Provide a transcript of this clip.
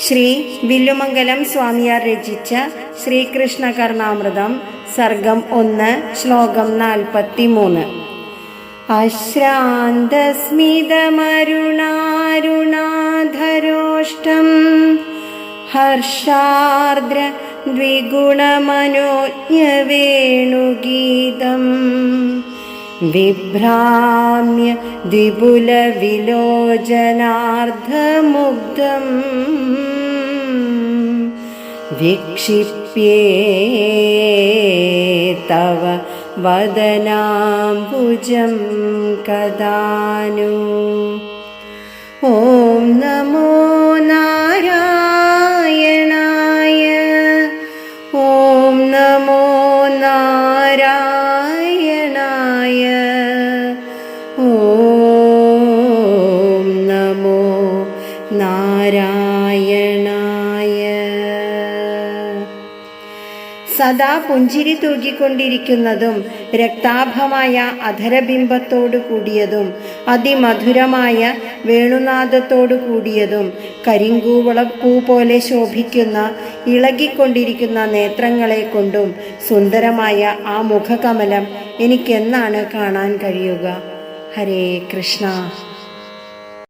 ശ്രീ വില്ലുമംഗലം സ്വാമിയാർ രചിച്ച ശ്രീകൃഷ്ണ കർണാമൃതം സർഗം ഒന്ന് ശ്ലോകം നാൽപ്പത്തി മൂന്ന് അശ്രാന്തസ്മിതമരുണാരുണാധരോഷ്ടം ഹർഷാർദ്ര ദ്വിഗുണമനോജ്ഞവേണുഗീതം വിഭ്രാമ്യ ദ്വിപുലവിലോചനാർദ്ധമുഗ്ധം വിക്ഷിപ്യേ തവ വദനാംബുജം കദാനു ഓം നമോ നാരായണായ. ഓം നമോ നാരായണായ നാരായണായ. സദാ പുഞ്ചിരി തൂകിക്കൊണ്ടിരിക്കുന്നതും രക്താഭമായ അധരബിംബത്തോടു കൂടിയതും അതിമധുരമായ വേണുനാദത്തോടു കൂടിയതും കരിങ്കൂവളപ്പൂ പോലെ ശോഭിക്കുന്ന ഇളകിക്കൊണ്ടിരിക്കുന്ന നേത്രങ്ങളെ കൊണ്ടും സുന്ദരമായ ആ മുഖകമലം എനിക്കെന്നാണ് കാണാൻ കഴിയുക. ഹരേ കൃഷ്ണ.